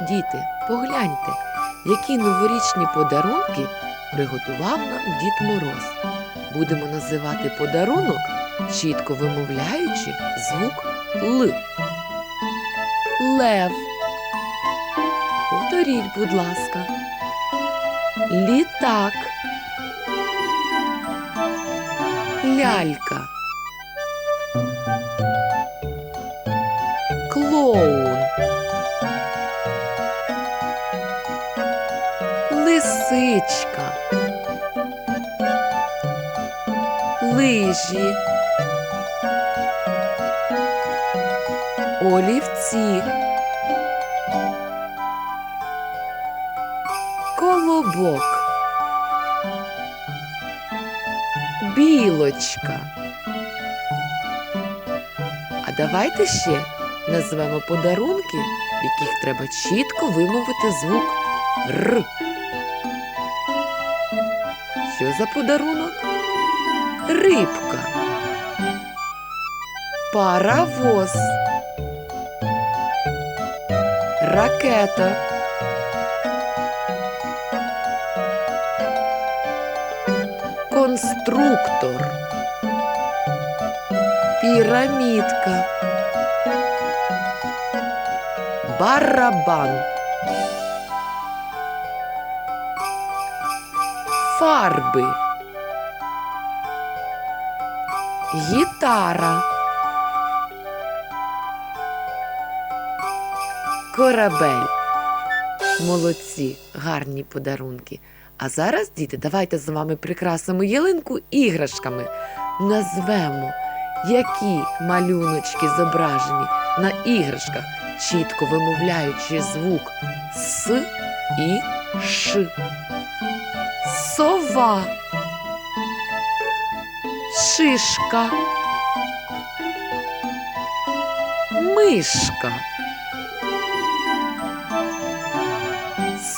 Діти, погляньте, які новорічні подарунки приготував нам Дід Мороз. Будемо називати подарунок, чітко вимовляючи звук Л. Лев. Повторіть, будь ласка. Літак. Лялька. Лисичка. Лижі. Олівці. Колобок. Білочка. А давайте ще назвемо подарунки, в яких треба чітко вимовити звук Р. Що за подарунок? Рибка. Паровоз. Ракета. Конструктор. Пірамідка. Барабан. Фарби. Гітара. Корабель. Молодці, гарні подарунки. А зараз, діти, давайте з вами прикрасимо ялинку іграшками. Назвемо, які малюночки зображені на іграшках, чітко вимовляючи звук С і Ш. Сова. Шишка. Мишка.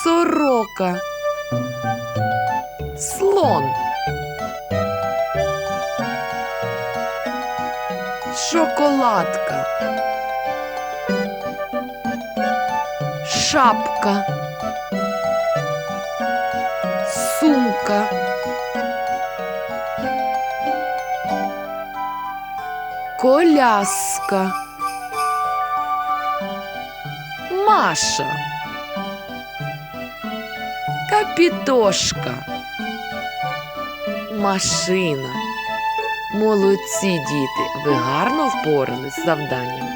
Сорока. Слон. Шоколадка. Шапка. Сумка. Коляска. Маша. Капітошка. Машина. Молодці діти, ви гарно впорались з завданням.